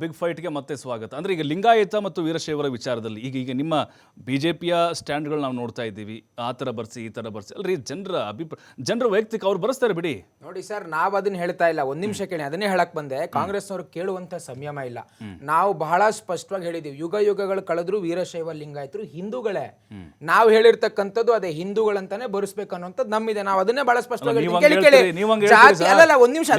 Big ಫೈಟ್ಗೆ ಮತ್ತೆ ಸ್ವಾಗತ. ಅಂದರೆ ಈಗ ಲಿಂಗಾಯತ ಮತ್ತು ವೀರಶೈವರ ವಿಚಾರದಲ್ಲಿ ಈಗ ಈಗ ನಿಮ್ಮ ಬಿಜೆಪಿಯ ಸ್ಟ್ಯಾಂಡ್ಗಳು ನಾವು ನೋಡ್ತಾ ಇದ್ದೀವಿ. ಆ ಥರ ಬರ್ಸಿ ಈ ಥರ ಬರ್ಸಿ. ಅಲ್ರಿ ಜನರ ಅಭಿಪ್ರಾಯ ಜನರ ವೈಯಕ್ತಿಕ ಅವ್ರು ಬರ್ಸ್ತಾರೆ ಬಿಡಿ. ನೋಡಿ ಸರ್ ನಾವು ಅದನ್ನ ಹೇಳ್ತಾ ಇಲ್ಲ. ಒಂದು ನಿಮಿಷ ಕೇಳಿ ಅದನ್ನೇ ಹೇಳಕ್ ಬಂದೆ. ಕಾಂಗ್ರೆಸ್ನವ್ರು ಕೇಳುವಂತ ಸಂಯಮ ಇಲ್ಲ. ನಾವು ಬಹಳ ಸ್ಪಷ್ಟವಾಗಿ ಹೇಳಿದೀವಿ. ಯುಗ ಯುಗಗಳು ಕಳೆದ್ರು ವೀರಶೈವ ಲಿಂಗಾಯತರು ಹಿಂದೂಗಳೇ. ನಾವು ಹೇಳಿರ್ತಕ್ಕಂಥದ್ದು ಅದೇ ಹಿಂದೂಗಳಂತಾನೆ ಬರೆಸ್ಬೇಕು ಅನ್ನೋಂಥದ್ದು ನಮ್ಮಿದೆ. ನಾವು ಅದನ್ನೇ ಬಹಳ ಸ್ಪಷ್ಟವಾಗಿ ಒಂದ್ ನಿಮಿಷ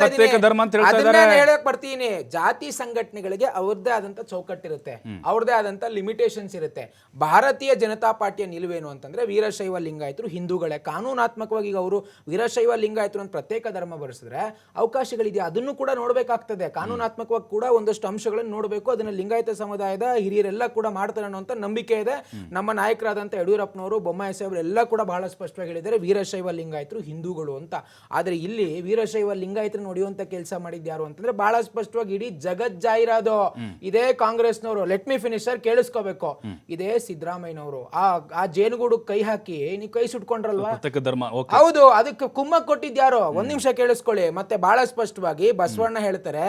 ಪ್ರತ್ಯೇಕ ಧರ್ಮ ಅಂತ ಹೇಳ್ತಾ ಬರ್ತೀನಿ. ಜಾತಿ ಸಂಘಟನೆಗಳಿಗೆ ಅವ್ರದ್ದೇ ಆದಂತ ಚೌಕಟ್ಟಿರುತ್ತೆ. ಅವ್ರದ್ದೇ ಆದಂತ ಲಿಮಿಟೇಷನ್ಸ್ ಇರುತ್ತೆ. ಭಾರತೀಯ ಜನತಾ ಪಾರ್ಟಿಯ ನಿಲುವೇನು ಅಂತಂದ್ರೆ ವೀರಶೈವ ಲಿಂಗಾಯತರು ಹಿಂದೂಗಳೇ. ಕಾನೂನಾತ್ಮಕವಾಗಿ ಈಗ ಅವರು ವೀರಶೈವ ಲಿಂಗಾಯತರು ಅಂತ ಪ್ರತ್ಯೇಕ ಧರ್ಮ ಬರೆಸಿದ್ರೆ ಅವಕಾಶಗಳಿದೆಯಾ ಅದನ್ನು ಕೂಡ ನೋಡಬೇಕಾಗ್ತದೆ. ಕಾನೂನಾತ್ಮಕವಾಗಿ ಕೂಡ ಒಂದಷ್ಟು ಅಂಶಗಳನ್ನು ನೋಡಬೇಕು. ಅದನ್ನ ಲಿಂಗಾಯತ ಸಮುದಾಯದ ಹಿರಿಯರೆಲ್ಲ ಕೂಡ ಮಾಡ್ತಾರೆ ಅನ್ನೋ ನಂಬಿಕೆ ಇದೆ. ನಮ್ಮ ನಾಯಕರಾದಂಥ ಯಡಿಯೂರಪ್ಪನವರು, ಬೊಮ್ಮಾಯಿ ಸಾಹೇಬರು ಎಲ್ಲ ಕೂಡ ಬಹಳ ಸ್ಪಷ್ಟವಾಗಿ ಹೇಳಿದ್ದಾರೆ, ವೀರಶೈವ ಲಿಂಗಾಯತರು ಹಿಂದೂಗಳು ಅಂತ. ಆದ್ರೆ ಇಲ್ಲಿ ವೀರಶೈವ ಲಿಂಗಾಯತರನ್ನ ಹೊಡೆಯುವಂತ ಕೆಲಸ ಮಾಡಿದ್ಯಾರು ಅಂತಂದ್ರೆ ಬಹಳ ಸ್ಪಷ್ಟವಾಗಿ ಇಡೀ ಜಗತ್ ಜಾಹಿರಾದು. ಇದೇ ಕಾಂಗ್ರೆಸ್ನವರು. ಲೆಟ್ ಮಿ ಫಿನಿಶರ್ ಕೇಳಿಸ್ಕೋಬೇಕು. ಇದೇ ಸಿದ್ದರಾಮಯ್ಯನವರು. ಆ ಆ ಜೇನುಗೂಡು ಕೈ ಹಾಕಿ ನೀವು ಕೈ ಸುಟ್ಕೊಂಡ್ರಲ್ವಾ? ಹೌದು ಅದಕ್ಕೆ ಕುಮ್ಮಕ್ ಕೊಟ್ಟಿದ್ಯಾರೋ ಒಂದ್ ನಿಮಿಷ ಕೇಳಿಸ್ಕೊಳ್ಳಿ. ಮತ್ತೆ ಬಹಳ ಸ್ಪಷ್ಟವಾಗಿ ಬಸವಣ್ಣ ಹೇಳ್ತಾರೆ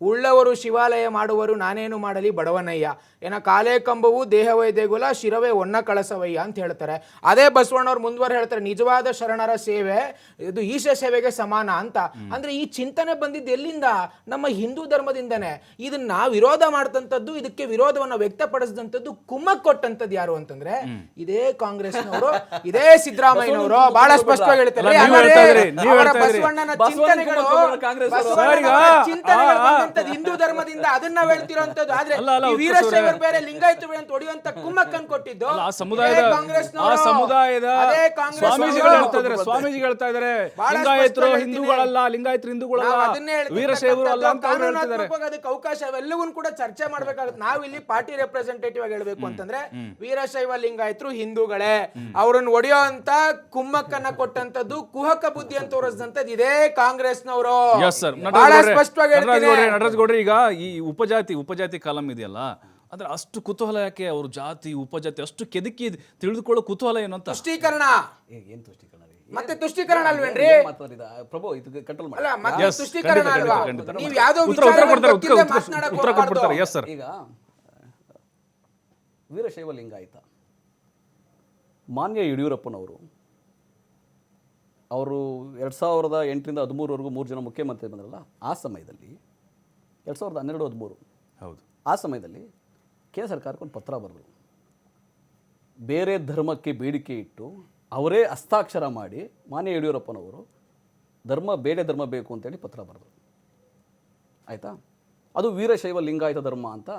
ಉಳ್ಳವರು ಶಿವಾಲಯ ಮಾಡುವರು ನಾನೇನು ಮಾಡಲಿ ಬಡವನಯ್ಯ. ಏನ ಕಾಲೇ ಕಂಬವು ದೇಹವೇ ದೇಗುಲ ಶಿರವೇ ಒನ್ನ ಕಳಸವಯ್ಯ ಅಂತ ಹೇಳ್ತಾರೆ. ಅದೇ ಬಸವಣ್ಣವ್ರು ಮುಂದುವರೆ ಹೇಳ್ತಾರೆ ನಿಜವಾದ ಶರಣರ ಸೇವೆ ಇದು ಈಶ ಸೇವೆಗೆ ಸಮಾನ ಅಂತ. ಅಂದ್ರೆ ಈ ಚಿಂತನೆ ಬಂದಿದ್ದು ಎಲ್ಲಿಂದ? ನಮ್ಮ ಹಿಂದೂ ಧರ್ಮದಿಂದನೇ. ಇದನ್ನ ವಿರೋಧ ಮಾಡ್ತಂಥದ್ದು ಇದಕ್ಕೆ ವಿರೋಧವನ್ನು ವ್ಯಕ್ತಪಡಿಸಿದಂಥದ್ದು ಕುಮ್ಮಕ್ ಕೊಟ್ಟಂಥದ್ದು ಯಾರು ಅಂತಂದ್ರೆ ಇದೇ ಕಾಂಗ್ರೆಸ್ನವರು ಇದೇ ಸಿದ್ದರಾಮಯ್ಯನವರು. ಬಹಳ ಸ್ಪಷ್ಟವಾಗಿ ಹೇಳ್ತಾರೆ. ಬಸವಣ್ಣನ ಬಸವಣ್ಣ ಚಿಂತನೆಗಳು ಚಿಂತನೆಗಳು ಆ. ಹಿಂದೂ ಧರ್ಮದಿಂದ ಅದನ್ನ ಹೇಳ್ತಿರೋಂಥದ್ದು. ಆದ್ರೆ ವೀರಶೈವರು ಬೇರೆ ಲಿಂಗಾಯತ ಬೇರೆ ಅಂತ ಹೊಡೆಯುವಂತ ಕುಮ್ಮಕ್ಕನ್ ಕೊಟ್ಟಿದ್ದು. ಆ ಸಮುದಾಯದ. ಆ ಸಮುದಾಯದ. ಸ್ವಾಮೀಜಿಗಳು ಹೇಳ್ತಾ ಇದಾರೆ ಸ್ವಾಮೀಜಿಗಳು ಹೇಳ್ತಾ ಇದಾರೆ ಲಿಂಗಾಯತರು ಹಿಂದೂಗಳಲ್ಲ ಲಿಂಗಾಯತರು ಹಿಂದೂಗಳಲ್ಲ. ವೀರಶೈವರು ಅಲ್ಲ ಅಂತ ಹೇಳ್ತಿದ್ದಾರೆ. ಅದಕ್ಕೆ ಅವಕಾಶ ಅವೆಲ್ಲವನ್ನೂ ಕೂಡ ಚರ್ಚೆ ಮಾಡ್ಬೇಕಾಗುತ್ತೆ. ನಾವು ಇಲ್ಲಿ ಪಾರ್ಟಿ ರೆಪ್ರೆಸೆಂಟೇಟಿವ್ ಆಗಿ ಹೇಳ್ಬೇಕು ಅಂತಂದ್ರೆ ವೀರಶೈವ ಲಿಂಗಾಯತರು ಹಿಂದೂಗಳೇ. ಅವ್ರನ್ನ ಒಡೆಯೋ ಅಂತ ಕುಮ್ಮಕ್ಕನ್ನ ಕೊಟ್ಟಂತದ್ದು ಕುಹಕ ಬುದ್ಧಿ ಅಂತ ತೋರಿಸಿದಂತದ್ದು ಇದೇ ಕಾಂಗ್ರೆಸ್ನವರು. ಬಹಳ ಸ್ಪಷ್ಟವಾಗಿ ಹೇಳ್ತಾರೆ ಹೇಳ್ತೀನಿ ನಟರಾಜ್ ಗೌಡ್ರಿ ಈಗ ಈ ಉಪಜಾತಿ ಉಪಜಾತಿ ಕಾಲಂ ಇದೆಯಲ್ಲ ಅಂದ್ರೆ ಅಷ್ಟು ಕುತೂಹಲ ಯಾಕೆ ಅವ್ರ ಜಾತಿ ಉಪಜಾತಿ ಅಷ್ಟು ಕೆದಕಿ ತಿಳಿದುಕೊಳ್ಳೋ ಕುತೂಹಲ ಏನು ಅಂತ? ತುಷ್ಟೀಕರಣ. ಏನು ತುಷ್ಟೀಕರಣ ರೀ ಮತ್ತೆ ತುಷ್ಟೀಕರಣ ಅಲ್ವೇನ್ರಿ? ಏನ್ ಪ್ರಭು ಇದು ಕಂಟ್ರೋಲ್ ಅಲ್ಲ ಮಾಡಿ. ಮತ್ತೆ Yes, ತುಷ್ಟೀಕರಣ ಖಂಡಿತ, ಅಲ್ವಾ? ಖಂಡಿತ, ಖಂಡಿತ. ನೀವ್ ಯಾವ್ದೋ ಉತ್ತರ ಉತ್ತರ ವಿಚಾರವನ್ನು ಕೊಡ್ತಾರೆ ಗೊತ್ತಿಲ್ಲದೆ ಉತ್ತರ ಮಾತನಾಡಕ್ ಉತ್ತರ ಕೊಟ್ಬಿಡ್ತಾರೆ ಹೋಗ್ಬಾರ್ದು. ಎಸ್ ಸರ್ ಈಗ ವೀರಶೈವ ಲಿಂಗಾಯತ ಮಾನ್ಯ ಯಡಿಯೂರಪ್ಪನವರು ಅವರು ಎರಡು ಸಾವಿರದ ಎಂಟರಿಂದ ಹದಿಮೂರವರೆಗೂ ಮೂರು ಜನ ಮುಖ್ಯಮಂತ್ರಿ ಬಂದ್ರಲ್ಲ ಆ ಸಮಯದಲ್ಲಿ ಎರಡು ಸಾವಿರದ ಹನ್ನೆರಡು ಹದಿಮೂರು. ಹೌದು. ಆ ಸಮಯದಲ್ಲಿ ಕೇಂದ್ರ ಸರ್ಕಾರಕ್ಕೆ ಒಂದು ಪತ್ರ ಬರೆದರು. ಬೇರೆ ಧರ್ಮಕ್ಕೆ ಬೇಡಿಕೆ ಇಟ್ಟು ಅವರೇ ಹಸ್ತಾಕ್ಷರ ಮಾಡಿ ಮಾನ್ಯ ಯಡಿಯೂರಪ್ಪನವರು ಧರ್ಮ ಬೇರೆ ಧರ್ಮ ಬೇಕು ಅಂತೇಳಿ ಪತ್ರ ಬರೆದರು. ಆಯಿತಾ? ಅದು ವೀರಶೈವ ಲಿಂಗಾಯತ ಧರ್ಮ ಅಂತ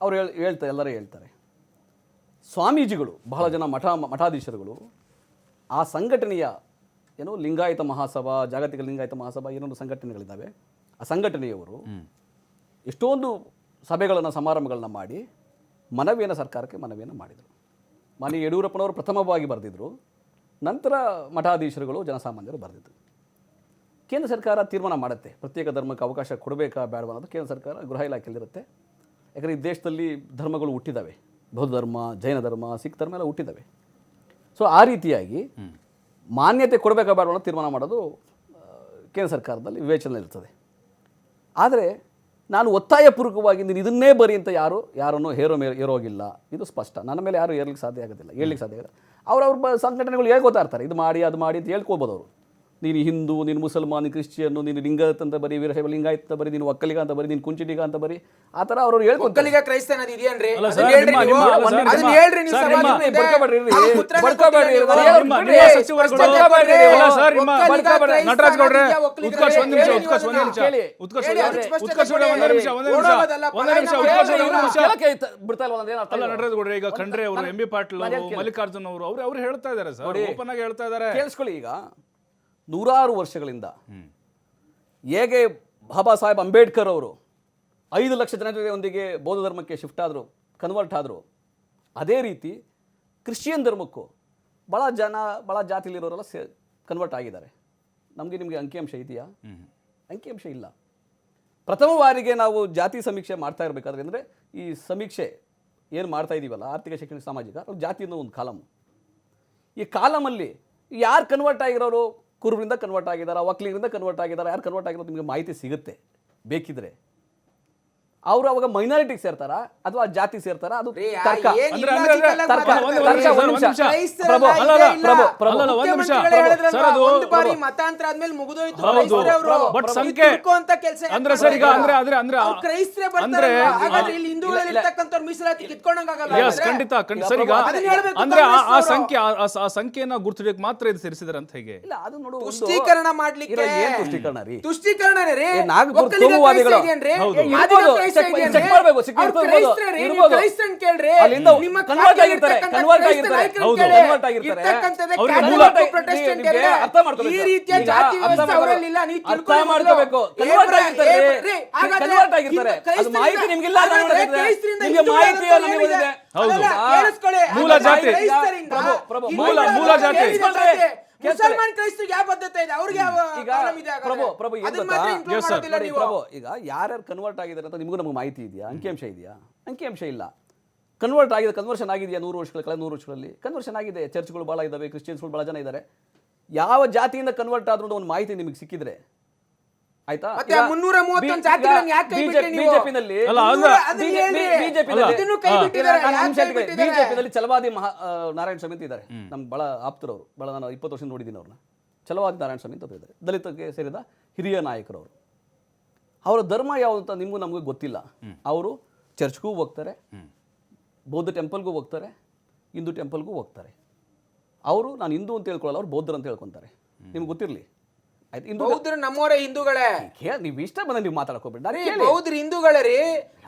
ಅವ್ರು ಹೇಳ್ ಹೇಳ್ತಾರೆ ಎಲ್ಲರೂ ಹೇಳ್ತಾರೆ. ಸ್ವಾಮೀಜಿಗಳು ಬಹಳ ಜನ ಮಠ ಮಠಾಧೀಶರುಗಳು ಆ ಸಂಘಟನೆಯ ಏನು ಲಿಂಗಾಯತ ಮಹಾಸಭಾ ಜಾಗತಿಕ ಲಿಂಗಾಯತ ಮಹಾಸಭಾ ಏನೊಂದು ಸಂಘಟನೆಗಳಿದ್ದಾವೆ. ಆ ಸಂಘಟನೆಯವರು ಎಷ್ಟೊಂದು ಸಭೆಗಳನ್ನು ಸಮಾರಂಭಗಳನ್ನ ಮಾಡಿ ಮನವಿಯನ್ನು ಸರ್ಕಾರಕ್ಕೆ ಮನವಿಯನ್ನು ಮಾಡಿದರು. ಮಾನ್ಯ ಯಡಿಯೂರಪ್ಪನವರು ಪ್ರಥಮವಾಗಿ ಬರೆದಿದ್ದರು ನಂತರ ಮಠಾಧೀಶರುಗಳು ಜನಸಾಮಾನ್ಯರು ಬರೆದಿದ್ದರು ಕೇಂದ್ರ ಸರ್ಕಾರ ತೀರ್ಮಾನ ಮಾಡುತ್ತೆ. ಪ್ರತ್ಯೇಕ ಧರ್ಮಕ್ಕೆ ಅವಕಾಶ ಕೊಡಬೇಕಾ ಬೇಡವಾ ಅನ್ನೋದು ಕೇಂದ್ರ ಸರ್ಕಾರ ಗೃಹ ಇಲಾಖೆಯಲ್ಲಿರುತ್ತೆ. ಯಾಕಂದರೆ ಈ ದೇಶದಲ್ಲಿ ಧರ್ಮಗಳು ಹುಟ್ಟಿದ್ದಾವೆ ಬೌದ್ಧ ಧರ್ಮ ಜೈನ ಧರ್ಮ ಸಿಖ್ ಧರ್ಮ ಎಲ್ಲ ಹುಟ್ಟಿದ್ದಾವೆ ಸೊ ಆ ರೀತಿಯಾಗಿ ಮಾನ್ಯತೆ ಕೊಡಬೇಕಾ ಬೇಡವಾ ಅನ್ನೋ ತೀರ್ಮಾನ ಮಾಡೋದು ಕೇಂದ್ರ ಸರ್ಕಾರದಲ್ಲಿ ವಿವೇಚನೆ ಇರ್ತದೆ ಆದರೆ ನಾನು ಒತ್ತಾಯಪೂರ್ವಕವಾಗಿ ನೀನು ಇದನ್ನೇ ಬರಿ ಅಂತ ಯಾರು, ಯಾರನ್ನು ಹೇರೋ ಮೇಲೆ ಏರೋಗಿಲ್ಲ ಇದು ಸ್ಪಷ್ಟ. ನನ್ನ ಮೇಲೆ ಯಾರು ಹೇರ್ಲಿಕ್ಕೆ ಸಾಧ್ಯ ಆಗೋದಿಲ್ಲ ಹೇಳಲಿಕ್ಕೆ ಸಾಧ್ಯ ಆಗೋಲ್ಲ ಅವ್ರವ್ರ ಸಂಘಟನೆಗಳು ಹೇಳ್ಕೊತಾ ಇರ್ತಾರೆ, ಇದು ಮಾಡಿ, ಅದು ಮಾಡಿ ಅಂತ ಹೇಳ್ಕೊಬೋದು ಅವರು. ನೀನು ಹಿಂದೂ ನೀನು ಮುಸಲ್ಮಾನ್ ನೀನು ಕ್ರಿಶ್ಚಿಯನ್ನು ನೀನು ಲಿಂಗಾಯತ್ ಅಂತ ಬರೀ ವೀರಶೈವ ಲಿಂಗಾಯತ್ ಅಂತ ಬರಿ ನೀನು ಒಕ್ಕಲಿಗ ಅಂತ ಬರಿ ನೀನು ಕುಂಚಿಟಿಗ ಅಂತ ಬರಿ ಆ ಥರ ಅವ್ರು ಹೇಳ್ಕೊ ಒಕ್ಕಲಿಗ ಕ್ರೈಸ್ತ ಅನ್ನೋದು ಇದೆಯೇನ್ರಿ ಅದನ್ನ ಹೇಳ್ರಿ ನೀವು. ನಟರಾಜ್ ಗೌಡ್ರೆ. ಒಂದ್ ನಿಮಿಷ, ಉತ್ಕರ್ಷ್ ಒಂದ್ ನಿಮಿಷ. ಉತ್ಕರ್ಷ್ ನಿಮಿಷ, ಒಂದು ಉತ್ಕರ್ಷ್ ಒಂದ್ ನಿಮಿಷ, ಒಂದ್ ನಿಮಿಷ. ಓಡೋಗೋದಲ್ಲ, ಒಂದ್ ನಿಮಿಷ, ಪಲಾಯನ ಉತ್ಕರ್ಷ್ ಒಂದ್ ಮಾಡೋದು. ನಿಮಿಷ. ಬಿಡ್ತಾ ಇಲ್ವಲ್ಲ ಅಂದ್ರೆ ಏನ್ ಅರ್ಥ ಅಲ್ಲ ನಟರಾಜ್ ಗೌಡ್ರೆ ಈಗ ಖಂಡ್ರೆ ಅವರು ಎಂ ಬಿ ಪಾಟೀಲ್ ಅವರು ಮಲ್ಲಿಕಾರ್ಜುನ್ ಅವರು ಅವ್ರು ಅವ್ರು ಹೇಳ್ತಾ ಇದ್ದಾರೆ ಸರ್ ಓಪನ್ ಆಗಿ ಹೇಳ್ತಾ ಇದ್ದಾರೆ ಕೇಳಿಸ್ಕೊಳ್ಳಿ ಈಗ. ನೂರಾರು ವರ್ಷಗಳಿಂದ. ಹೇಗೆ ಬಾಬಾ ಸಾಹೇಬ್ ಅಂಬೇಡ್ಕರ್ ಅವರು ಐದು ಲಕ್ಷ ಜನರೊಂದಿಗೆ ಬೌದ್ಧ ಧರ್ಮಕ್ಕೆ ಶಿಫ್ಟ್ ಆದರು ಕನ್ವರ್ಟ್ ಆದರು ಅದೇ ರೀತಿ ಕ್ರಿಶ್ಚಿಯನ್ ಧರ್ಮಕ್ಕೂ ಭಾಳ ಜನ ಭಾಳ ಜಾತಿಲಿರೋರೆಲ್ಲ ಸೇ ಕನ್ವರ್ಟ್ ಆಗಿದ್ದಾರೆ. ನಮಗೆ ನಿಮಗೆ ಅಂಕಿಅಂಶ ಇದೆಯಾ? ಅಂಕಿಅಂಶ ಇಲ್ಲ. ಪ್ರಥಮ ಬಾರಿಗೆ ನಾವು ಜಾತಿ ಸಮೀಕ್ಷೆ ಮಾಡ್ತಾ ಇರಬೇಕಾದ್ರೆ ಅಂದರೆ ಈ ಸಮೀಕ್ಷೆ ಏನು ಮಾಡ್ತಾ ಇದ್ದೀವಲ್ಲ ಆರ್ಥಿಕ ಶೈಕ್ಷಣಿಕ ಸಾಮಾಜಿಕ ಜಾತಿ ಅನ್ನೋ ಒಂದು ಕಾಲಮ್. ಈ ಕಾಲಮಲ್ಲಿ ಯಾರು ಕನ್ವರ್ಟ್ ಆಗಿರೋರು ಕುರುಬರಿಂದ ಕನ್ವರ್ಟ್ ಆಗಿದ್ದಾರೆ ಒಕ್ಕಲಿಗರಿಂದ ಕನ್ವರ್ಟ್ ಆಗಿದ್ದಾರೆ ಯಾರು ಕನ್ವರ್ಟ್ ಆಗಿರೋ ನಿಮಗೆ ಮಾಹಿತಿ ಸಿಗುತ್ತೆ. ಬೇಕಿದ್ರೆ. ಅವರು ಅವಾಗ ಮೈನಾರಿಟಿಗೆ ಸೇರ್ತಾರ? ಅಥವಾ ಜಾತಿ ಸೇರ್ತಾರ? ಅದು ತರ್ಕ. ಮತಾಂತರ ಆದ್ಮೇಲೆ ಮುಗಿದೋಯ್ತು. ಬಟ್ ಸಂಖ್ಯೆ- ಅಂತ ಕೆಲ್ಸ ಯಾಕ್ ಅಂದ್ರೆ ಸರ್ ಈಗ ಅಂದ್ರೆ? ಅಂದ್ರೆ ಅಂದ್ರೆ ಕ್ರೈಸ್ತರೇ ಅಂದ್ರೆ ಬರ್ತಾರಲ್ವಾ? ಹಾಗಾದ್ರೆ ಇಲ್ಲ, ಹಿಂದೂಗಳಲ್ಲಿ. ಇರ್ತಕ್ಕಂಥವ್ರು ಮೀಸಲಾತಿ ಕಿತ್ಕೊಂಡಂಗಾಗಲ್ಲ ಎಸ್ ಖಂಡಿತ ಖಂಡಿತ. ಸರ್ ಈಗ ಅಂದ್ರೆ ಆ- ಸಂಖ್ಯೆ ಆ- ಸಂಖ್ಯೆಯನ್ನ ಗುರುತಿಡಕ್ಕೆ ಮಾತ್ರ ಇದು ಸೇರಿಸಿದಾರೆ ಅಂತ ಹೇಗೆ? ಇಲ್ಲ ಅದು ನೋಡು ತುಷ್ಟೀಕರಣ ಮಾಡ್ಲಿಕ್ಕೆ. ತುಷ್ಟೀಕರಣ ರೀ? ತುಷ್ಟೀಕರಣನೇ ರೀ? ಏ, ಮಾಹಿತಿ ನಿಮ್ಗಿಲ್ಲ, ಮೂಲ ಜಾತಿ. ಮೂಲ ಜಾತಿ. ಮುಸಲ್ಮಾನ್ ಕ್ರೈಸ್ತರಿಗೆ ಯಾವ ಬದ್ಧತೆ ಇದೆ? ಅವ್ರಿಗೆ ಯಾವ ಇದೆ ಪ್ರಭು ಪ್ರಭು ಏನ್ ಅದನ್ನ ಗೊತ್ತಾ? ಮಾತ್ರ include Yes, sir. ಮಾಡೋದಿಲ್ಲ ನೋಡಿ, ನೀವು. ಪ್ರಭು ಈಗ ಯಾರ್ಯಾರು ಕನ್ವರ್ಟ್ ಆಗಿದ್ದಾರೆ ಅಂತ ನಿಮಗೂ ನಮಗೆ ಮಾಹಿತಿ ಇದೆಯಾ? ಅಂಕಿಅಂಶ ಇದೆಯಾ? ಅಂಕಿಅಂಶ ಇಲ್ಲ. ಕನ್ವರ್ಟ್ ಆಗಿದೆ ಕನ್ವರ್ಷನ್ ಆಗಿದೆಯಾ ನೂರು ವರ್ಷಗಳ ಕಳೆದ ನೂರು ವರ್ಷಗಳಲ್ಲಿ. ಕನ್ವರ್ಷನ್ ಆಗಿದೆ ಚರ್ಚ್ಗಳು ಭಾಳ ಇದ್ದಾವೆ ಕ್ರಿಶ್ಚಿಯನ್ಸ್ಗಳು ಭಾಳ ಜನ ಇದ್ದಾರೆ ಯಾವ ಜಾತಿಯಿಂದ ಕನ್ವರ್ಟ್ ಆದ್ರೂ ಒಂದು ಮಾಹಿತಿ ನಿಮಗೆ ಸಿಕ್ಕಿದ್ರೆ ಆಯ್ತಾ? ಮತ್ತೆ ಆ ಮುನ್ನೂರ ಮೂವತ್ತೊಂದು ಯಾಕೆ ಕೈ ಬಿಟ್ರಿ ನೀವು? ಬಿಜೆಪಿನಲ್ಲಿ ಅಲ್ಲ, ಕೈ ಬಿಟ್ಟಿದ್ದಾರೆ. ಛಲವಾದಿ ಮಹಾ ನಾರಾಯಣ ಸ್ವಾಮಿ ಅಂತ ಇದ್ದಾರೆ. ನಮ್ಮ ಬಹಳ ಆಪ್ತರವರು ಬಹಳ ನಾನು ಇಪ್ಪತ್ತು ವರ್ಷ ನೋಡಿದ್ದೀನಿ ಅವ್ರನ್ನ. ಚಲವಾದಿ ನಾರಾಯಣ ಸ್ವಾಮಿ ಅಂತ ಇದ್ದಾರೆ. ದಲಿತಕ್ಕೆ ಸೇರಿದ ಹಿರಿಯ ನಾಯಕರವರು ಅವರ. ಧರ್ಮ ಯಾವುದು ಅಂತ ನಿಮಗೂ ನಮಗೂ ಗೊತ್ತಿಲ್ಲ. ಅವರು ಚರ್ಚ್ಗೂ ಹೋಗ್ತಾರೆ. ಬೌದ್ಧ ಟೆಂಪಲ್ಗೂ ಹೋಗ್ತಾರೆ. ಹಿಂದೂ ಟೆಂಪಲ್ಗೂ ಹೋಗ್ತಾರೆ. ಅವರು ನಾನು ಹಿಂದೂ ಅಂತ ಹೇಳ್ಕೊಳ್ಳಲ್ಲ ಅವ್ರು ಬೌದ್ಧರು ಅಂತ ಹೇಳ್ಕೊತಾರೆ. ನಿಮ್ಗೆ ಗೊತ್ತಿರಲಿ. ಆಯ್ತು ಹಿಂದೂ ಬೌದ್ಧರು ನಮ್ಮವರೇ ಹಿಂದೂಗಳೇ. ನೀವ್ ನೀವು ಇಷ್ಟ ಬಂದ ನೀವು ನಾನು ರೀ, ಕೇಳಿ. ಬೌದ್ಧರು ಹಿಂದೂಗಳೇ ರೀ.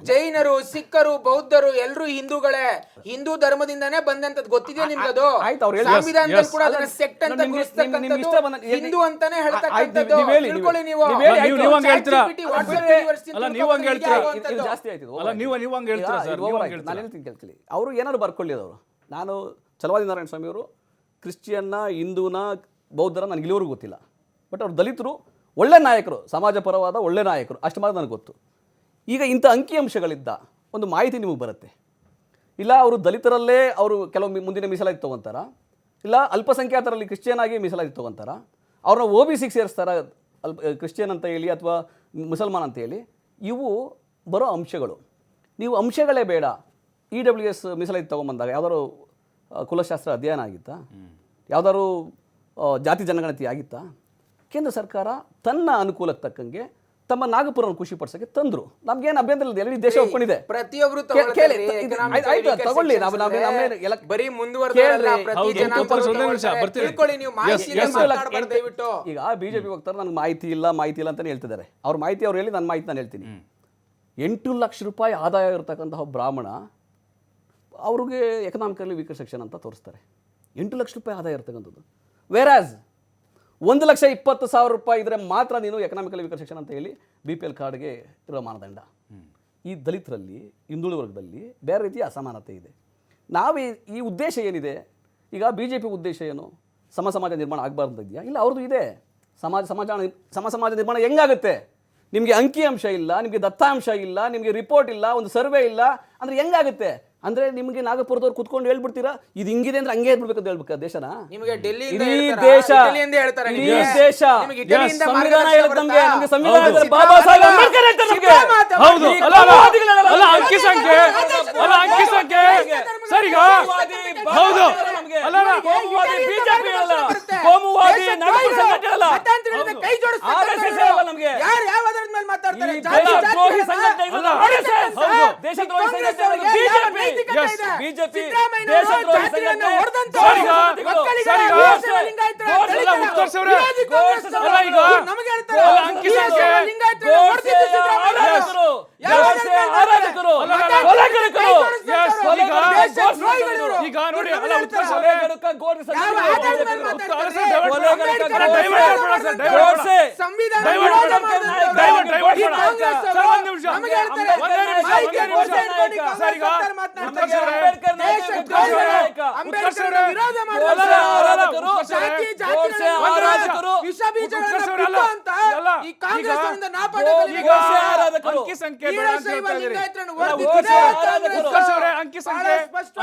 ಜೈನರು ಸಿಖ್ಖರು ಬೌದ್ಧರು ಎಲ್ಲರೂ ಹಿಂದೂಗಳೇ. ಹಿಂದೂ ಧರ್ಮದಿಂದಾನೇ ಬಂದಂತದ್ ಗೊತ್ತಿದೆ ನಿಮ್ಗೆ ಅದು? ಆಯ್ತು, ಅವ್ರು. ಸಂವಿಧಾನದಲ್ಲಿ ಕೂಡ ಅದನ್ನ ಸೆಕ್ಟ್ ಅಂತ ನಿಮ್ಗೆ- ನಿಮ್ಗೆ- ನಿಮ್ಗೆ ಇಷ್ಟ ಬಂದ- ಗುರುತಿಸ್ತಕ್ಕಂಥದ್ದು ಹಿಂದೂ ಅಂತಾನೆ ಆಯ್ತು, ಹೇಳ್ತಕ್ಕಂಥದ್ದು. ನೀವು ಹೇಳಿ, ನೀವು ತಿಳ್ಕೊಳ್ಳಿ ನೀವು. ನೀವು ಹೇಳಿ, ನೀವು- ನೀವು ಹಂಗೆ ಹೇಳ್ತೀರಾ? ChatGPT, WhatsApp ಅಲ್ಲ, University ಅಲ್ಲ, ನೀವು ಹಂಗೆ ತಿಳ್ಕೊಂಡು ಹೇಳ್ತೀರಾ? ಹೀಗೆ ಇದು ಜಾಸ್ತಿ ಆಯ್ತು ಇದು ಅಲ್ಲ, ನೀವು- ನೀವು ಹಂಗೆ ಹೇಳ್ತೀರಾ ಸರ್, ಇದು ನೀವು over ಹಂಗೆ ನಾನು ಹೇಳ್ತೀನಿ ಕೇಳ್ಕೊಳ್ಳಿ ಅವರು ಏನಾದ್ರು ಬರ್ಕೊಳ್ಳಿ ಅವರು. ನಾನು ಚಲವಾದಿ ನಾರಾಯಣ ಸ್ವಾಮಿ ಅವರು ಕ್ರಿಶ್ಚಿಯನ್ನ ಹಿಂದೂನ ಬೌದ್ಧರ ನನಗೆ ಇಲ್ಲಿವರೆಗೂ ಗೊತ್ತಿಲ್ಲ. ಬಟ್ ಅವ್ರು ದಲಿತರು ಒಳ್ಳೆ ನಾಯಕರು ಸಮಾಜ ಪರವಾದ ಒಳ್ಳೆ ನಾಯಕರು ಅಷ್ಟು ಮಾತ್ರ ನನಗೆ ಗೊತ್ತು. ಈಗ ಇಂಥ ಅಂಕಿಅಂಶಗಳಿದ್ದ ಒಂದು ಮಾಹಿತಿ ನಿಮಗೆ ಬರುತ್ತೆ. ಇಲ್ಲ ಅವರು ದಲಿತರಲ್ಲೇ ಅವರು ಕೆಲವು ಮುಂದಿನ ಮೀಸಲಾಗಿ ತೊಗೊತಾರ? ಇಲ್ಲ ಅಲ್ಪಸಂಖ್ಯಾತರಲ್ಲಿ ಕ್ರಿಶ್ಚಿಯನ್ ಆಗಿ ಮೀಸಲಾತಿ ತೊಗೊತಾರ? ಅವ್ರನ್ನ ಓ ಬಿ ಸಿಗೆ ಸೇರಿಸ್ತಾರ ಅಲ್ಪ ಕ್ರಿಶ್ಚಿಯನ್ ಅಂತ ಹೇಳಿ ಅಥವಾ ಮುಸಲ್ಮಾನ್ ಅಂತ ಹೇಳಿ? ಇವು ಬರೋ ಅಂಶಗಳು. ನೀವು ಅಂಶಗಳೇ ಬೇಡ. ಇ ಡಬ್ಲ್ಯೂ ಎಸ್ ಮೀಸಲಾಗಿ ತೊಗೊಂಬಂದಾಗ ಯಾವ್ದಾರು ಕುಲಶಾಸ್ತ್ರ ಅಧ್ಯಯನ ಆಗಿತ್ತಾ? ಯಾವ್ದಾದ್ರು ಜಾತಿ ಜನಗಣತಿ ಆಗಿತ್ತಾ? ಕೇಂದ್ರ ಸರ್ಕಾರ ತನ್ನ ಅನುಕೂಲಕ್ಕೆ ತಕ್ಕಂಗೆ ತಮ್ಮ ನಾಗಪುರವನ್ನು ಖುಷಿ ಪಡಿಸೋಕೆ ತಂದ್ರು. ನಮ್ಗೆ ನಮ್ಗೇನು ಅಭ್ಯಂತರ ಇಲ್ಲ ಎಲ್ಲಿ ದೇಶ ಒಪ್ಕೊಂಡಿದೆ. ಪ್ರತಿಯೊಬ್ರು ಆಯ್ತು, weaker ತಗೊಳ್ಳಿ, ನಾವು- ಬರೀ ಮುಂದುವರೆದಿಟ್ಟು ಈಗ ಬಿಜೆಪಿ ವಕ್ತಾರ ನನಗೆ ಮಾಹಿತಿ ಇಲ್ಲ ಮಾಹಿತಿ ಇಲ್ಲ ಅಂತಾನೆ ಹೇಳ್ತಿದ್ದಾರೆ. ಅವ್ರ ಮಾಹಿತಿ ಅವ್ರು ಹೇಳಿ ನನ್ನ ಮಾಹಿತಿ ನಾನು ಹೇಳ್ತೀನಿ. ಎಂಟು ಲಕ್ಷ ರೂಪಾಯಿ ಆದಾಯ ಇರತಕ್ಕಂತಹ ಬ್ರಾಹ್ಮಣ ಅವ್ರಿಗೆ ಎಕನಾಮಿಕಲಿ ವೀಕರ್ ಸೆಕ್ಷನ್ ಅಂತ ತೋರಿಸ್ತಾರೆ. ಎಂಟು ಲಕ್ಷ ರೂಪಾಯಿ ಆದಾಯ ಇರ್ತಕ್ಕಂಥದ್ದು. ವೇರಾಸ್ ಒಂದು ಲಕ್ಷ ಇಪ್ಪತ್ತು ಸಾವಿರ ರೂಪಾಯಿ ಇದ್ರೆ ಮಾತ್ರ ನೀನು ಎಕನಾಮಿಕಲಿ ವೀಕರ್ ಸೆಕ್ಷನ್ ಅಂತ ಹೇಳಿ ಬಿ ಪಿ ಎಲ್ ಕಾರ್ಡ್ಗೆ ಇರೋ ಮಾನದಂಡ. ಈ ದಲಿತರಲ್ಲಿ ಹಿಂದುಳಿದ ವರ್ಗದಲ್ಲಿ ಬೇರೆ ರೀತಿಯ ಅಸಮಾನತೆ ಇದೆ. ನಾವು ಈ- ಉದ್ದೇಶ ಏನಿದೆ? ಈಗ ಬಿ ಜೆ ಪಿ ಉದ್ದೇಶ ಏನು? ಸಮ ಸಮಾಜ ನಿರ್ಮಾಣ ಆಗಬಾರ್ದು ಇದೆಯಾ? ಇಲ್ಲ, ಅವ್ರದ್ದು ಇದೆ. ಸಮಾಜ ಸಮಾಜ, ಸಮ ಸಮಾಜ ನಿರ್ಮಾಣ ಹೆಂಗಾಗುತ್ತೆ? ನಿಮಗೆ ಅಂಕಿಅಂಶ ಇಲ್ಲ, ನಿಮಗೆ ದತ್ತಾಂಶ ಇಲ್ಲ, ನಿಮಗೆ ರಿಪೋರ್ಟ್ ಇಲ್ಲ, ಒಂದು ಸರ್ವೆ ಇಲ್ಲ, ಅಂದರೆ ಹೆಂಗಾಗುತ್ತೆ? ಅಂದ್ರೆ ನಿಮಗೆ ನಾಗಪುರದವ್ರು ಕುತ್ಕೊಂಡು ಹೇಳ್ಬಿಡ್ತೀರಾ? ಇದು ಹಿಂಗಿದೆ ಅಂದ್ರೆ ಹಂಗೆ ಹೇಳ್ಬಿಡ್ಬೇಕು ಅಂತ ಹೇಳ್ಬೇಕಾ ದೇಶನ? ನಿಮಗೆ ಇಡೀ ದೇಶ ಹೇಳ್ತಾರಾ ಇಡೀ? ದೇಶ. ಸಂವಿಧಾನ ನಮ್ಗೆ ಸಂವಿಧಾನ ಹೌದು. ಹೇಳ್ತಾರೆ, ಬಾಬಾ ಸಾಹೇಬ್ ಅಂಬೇಡ್ಕರ್ ಹೇಳ್ತಾರೆ ನಮ್ಗೆ. ಹೌದು. ಈ ಅಲ್ಲ ಅಲ್ಲ ಅಂಕಿ. ಸಂಖ್ಯೆ ಅಲ್ಲ ಅಂಕಿ. ಸಂಖ್ಯೆ ಹೌದು. ಅಲ್ಲ ಬಿಜೆಪಿ ಕೈ ನಮ್ಗೆ. ಯಾರು ಯಾವ ಮೇಲೆ ಮಾತಾಡ್ತಾರೆ. ದೇಶ ದ್ರೋಹಿ ಜಾತಿಗಳನ್ನ- ಸಂಘಟನೆಗಳು ಅಲ್ಲ. RSS. ಹೌದು. ದೇಶ ದ್ರೋಹಿ ಕಾಂಗ್ರೆಸ್ ಸಂಘಟನೆಗಳು ಅವರಿಗೆ ಯಾವ ಬಿಜೆಪಿ ನೈತಿಕತೆ Yes. ಇದೆ? ಬಿಜೆಪಿ ಸಿದ್ದರಾಮಯ್ಯನವರು ದೇಶ ದ್ರೋಹಿ ಜಾತಿಗಳನ್ನ ಸಂಘಟನೆ. ಹೊಡೆದಂತವ್ರು. ಸರ್ ಈಗ- ಒಕ್ಕಲಿಗರ, ಸರ್ ಈಗ- ವೀರಶೈವ ಲಿಂಗಾಯತರ, ಗೋಡ್ಸೆ ದಲಿತರ, ಅಲ್ಲ, ಉತ್ತರಿಸವ್ರೆ. ವಿರೋಧಿ ಕಾಂಗ್ರೆಸ್ ಅವರು ಅಲ್ಲ, ಈಗ- ನಮಗೆ ಹೇಳ್ತಾರೆ, ಅಲ್ಲ, ಅಂಕಿ ಸಂಖ್ಯೆ. ವೀರಶೈವ ಲಿಂಗಾಯತರ ಗೋಡ್ಸೆಯ ಹೊಡೆದಿದ್ದು ಸಿದ್ದರಾಮಯ್ಯ. ಆರಾಧಕರು. ಯಾವ ಗೋಡ್ಸೆಯ ಆಧಾರದ ಮೇಲೆ ಆರಾಧಕರು. ಅಲ್ಲ, ಅಲ್ಲ, ಮತಾಂತರದಿಂದ ಕೊಲೆಗಡುಕರು. ಕೈ Yes, ಜೋಡಿಸ್ತಕ್ಕಂಥವ್ರು. ಈಗ- ದೇಶ ದ್ರೋಹಿಗಳು ಇವರು. ಈಗ ನೋಡಿ, ಇವ್ರು ಅಲ್ಲ, ನಮಗೆ ಉತ್ತರಿಸವ್ರೆ. ಹೇಳ್ತಾರೆ. ಕೊಲೆಗಡುಕ ಗೋಡ್ಸೆ ಯಾವ ಸಂಘಟನೆ. ಆಧಾರದ ಮೇಲೆ ಅಲ್ಲ, ಮಾತಾಡ್ತಾರೆ? ಸರ್, ದಯವಿಟ್ಟು ಕೊಲೆಗಡುಕ ಅಂಬೇಡ್ಕರ್ ಗೋಡ್ಸೆ. ದಯವಿಟ್ಟು ಬೇಡ ಸರ್, ದಯವಿಟ್ಟು ಗೋಡ್ಸೆ. ಸಂವಿಧಾನ ದಯವಿಟ್ಟು ವಿರೋಧ ಬೇಡ. ಮಾಡಿದಂಥವ್ರು. ದಯವಿಟ್ಟು ದಯವಿಟ್ಟು ಈ ಬೇಡ. ಕಾಂಗ್ರೆಸ್ ಅವರು ಸರ್, ಒಂದ್ ನಿಮಿಷ. ನಮಗೆ ಹೇಳ್ತಾರೆ, ಒಂದೇ ನಿಮಿಷ, ಮಾಹಿತಿ ಒಂದೇ ಗೋಡ್ಸೆ ನಿಮಿಷ. ಇಟ್ಕೊಂಡು ಈ ಸರ್, ಈಗ ಕಾಂಗ್ರೆಸ್ ಮಾತನಾಡ್ತಾರೆ. ಅಂಬೇಡ್ಕರ್ ಅಂಬೇಡ್ಕರ್ ದೇಶ ನಾಯಕ, ದ್ರೋಹಿಗಳು. ನಾಯಕ. ಅಂಬೇಡ್ಕರ್ ವಿರೋಧ ಗೋಡ್ಸೆ ಮಾಡಿದಂಥವ್ರು. ಆರಾಧಕರು. ಜಾತಿ ಗೋಡ್ಸೆ ಜಾತಿಗಳನ್ನು ಆರಾಧಕರು. ವಿಷ ಬೀಜಗಳನ್ನ ಉತ್ಕರ್ಷವ್ರೆ ಅಲ್ಲ. ಬಿತ್ತು ಅಂತ ಅಲ್ಲ. ಈ ಕಾಂಗ್ರೆಸ್ ಈಗ- ಅವರಿಂದ ನಾಪಠ ಈಗ ಗೋಡ್ಸೆ ಆರಾಧಕರು. ಅಂಕಿ ಸಂಖ್ಯೆ ಬೇಡ ಅಂತ ವೀರಶೈವ ಹೇಳ್ತಾ ಇದ್ದೀರಿ ವಿರೋಧ ಕಾಂಗ್ರೆಸ್. ಅಂಕಿ ಸಂಖ್ಯೆ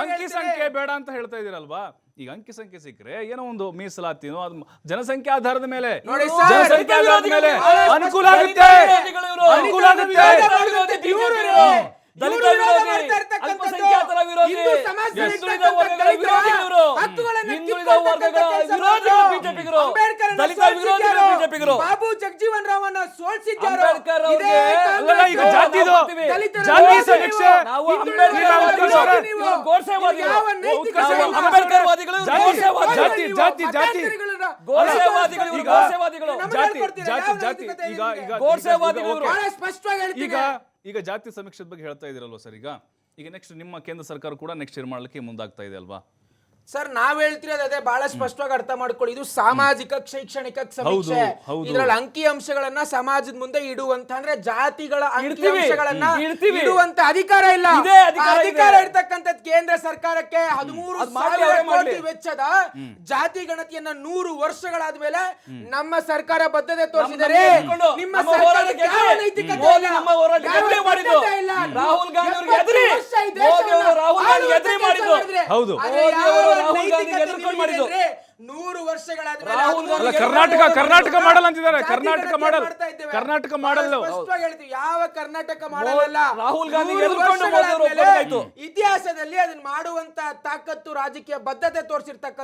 ಅಂಕಿ. ಸಂಖ್ಯೆ ಬೇಡ ಅಂತ ಹೇಳ್ತಾ ಇದೀರಲ್ವಾ ಈಗ ಅಂಕಿ ಸಂಖ್ಯೆ ಸಿಕ್ಕರೆ ಏನೋ ಒಂದು ಮೀಸಲಾತಿನೋ ಅದು ಜನಸಂಖ್ಯೆ ಆಧಾರದ ಮೇಲೆ ಜನಸಂಖ್ಯೆ ಆಧಾರದ ಮೇಲೆ ಅನುಕೂಲ ಆಗುತ್ತೆ. ಅನುಕೂಲ ಆಗುತ್ತೆ. ದಲಿತ. ಅಲ್ಪಸಂಖ್ಯಾತರ ವಿರೋಧಿ, ಹಿಂದುಳಿದ ವರ್ಗಗಳ ವಿರೋಧಿಗಳು ಹಿಂದುಳಿದ ವರ್ಗಗಳ ವಿರೋಧಿಗಳು ಬಿಜೆಪಿಗರು. ದಲಿತ ವಿರೋಧಿಗಳು ಬಿಜೆಪಿಗರು. ಬಾಬು ಜಗಜೀವನ್ ರಾಮ್ ಅನ್ನ ಈಗ ಜಾತಿದು- ಜಾತಿ ಸಮೀಕ್ಷೆ ನೀವು. ನಾವು ಹಿಂದುಳಿದ ಅಂಬೇಡ್ಕರ್ ವರ್ಗಗಳ ವಾದಿಗಳು, ವಿರೋಧಿ ನೀವು. ಇವರು ಗೋಡ್ಸೆವಾದಿಗಳು. ಯಾವ ನೈತಿಕ ನಾವು ಸಮಾಜ? ಅಂಬೇಡ್ಕರ್ ವಾದಿಗಳು, ಇವರು ಜಾತಿ-. ಜಾತಿ- ಜಾತಿ- ಜಾತಿ. ಮತಾಂತರಿಗಳನ್ನ- ಗೋಡ್ಸೆವಾದಿಗಳು, ಗೋಡ್ಸೆವಾದಿಗಳು. ಜಾತಿ ಜಾತಿ ಜಾತಿ ಈಗ ಇದೆ ಈಗ ಗೋಡ್ಸೆವಾದಿಗಳು ಬಹಳ ಸ್ಪಷ್ಟವಾಗಿ ಈಗ ಈಗ ಜಾತಿ ಸಮೀಕ್ಷೆ ಬಗ್ಗೆ ಹೇಳ್ತಾ ಇದ್ದೀರಲ್ವ ಸರ್ ಈಗ? ಈಗ ನೆಕ್ಸ್ಟ್ ನಿಮ್ಮ ಕೇಂದ್ರ ಸರ್ಕಾರ ಕೂಡ ನೆಕ್ಸ್ಟ್ ಇಯರ್ ಮಾಡಲಿಕ್ಕೆ ಮುಂದಾಗ್ತಾ ಇದೆ ಅಲ್ವಾ? ಸರ್ ನಾವ್ ಹೇಳ್ತಿರೋದು ಅದೇ ಬಹಳ ಸ್ಪಷ್ಟವಾಗಿ ಅರ್ಥ ಮಾಡ್ಕೊಳ್ಳಿ. ಇದು ಸಾಮಾಜಿಕ ಶೈಕ್ಷಣಿಕ ಸಮೀಕ್ಷೆ. ಇದ್ರಲ್ಲಿ ಅಂಕಿ ಅಂಶಗಳನ್ನ ಸಮಾಜದ ಮುಂದೆ ಇಡುವಂತ ಅಂದ್ರೆ ಜಾತಿಗಳ ಅಂಕಿ ಅಂಶಗಳನ್ನ ಇಡುವಂತ ಅಧಿಕಾರ ಇಲ್ಲ. ಅಧಿಕಾರ. ಇರ್ತಕ್ಕಂಥದ್ದು ಕೇಂದ್ರ ಸರ್ಕಾರಕ್ಕೆ ಹದಿಮೂರು ಸಾವಿರ ಕೋಟಿ ವೆಚ್ಚದ ಜಾತಿ ಗಣತಿಯನ್ನ ನೂರು ವರ್ಷಗಳಾದ್ಮೇಲೆ ನಮ್ಮ ಸರ್ಕಾರ ಬದ್ಧತೆ ತೋರಿಸಿದರೆ ನಮ್ಮ ಸರ್ಕಾರಕ್ಕೆ ನೈತಿಕತೆ ಇಲ್ಲ? ನಮ್ಮ ಹೋರಾಟಕ್ಕೆ ಯಾವ ಎದುರಿ ಮಾಡಿದ್ದು. ಬದ್ಧತೆ ಇಲ್ಲ? ರಾಹುಲ್ ಗಾಂಧಿ ಅವ್ರಿಗೆ ಎಪ್ಪತ್ತು ಎದುರಿ. ವರ್ಷ ಈ ದೇಶವನ್ನ ಮೋದಿ ಅವರು ರಾಹುಲ್ ಗಾಂಧಿಗೆ ಎದುರಿ ಮಾಡಿದ್ದು. ಹೌದು. ರಾಹುಲ್ ನೈತಿಕತೆ ಎದುರ್ಕೊಂಡು ಮಾಡಿದ್ದು. ನೂರು ವರ್ಷಗಳಾದ್ಮೇಲೆ ಗಾಂಧಿ ಕರ್ನಾಟಕ ಕರ್ನಾಟಕ ಇದ್ದೇವೆ. ಮಾಡಲ್ ಅಂತಿದ್ದಾರೆ ಕರ್ನಾಟಕ ಮಾಡಲ್ ಇದ್ದೇವೆ. ಕರ್ನಾಟಕ ಮಾಡಲ್ ಯಾವ ಕರ್ನಾಟಕ ಮಾಡಲ್ಲ ರಾಹುಲ್ ಗಾಂಧಿ ಇತಿಹಾಸದಲ್ಲಿ ಅದನ್ನ ಮಾಡುವಂತ ತಾಕತ್ತು ರಾಜಕೀಯ ಬದ್ಧತೆ ತೋರಿಸಿರ್ತಕ್ಕಂಥ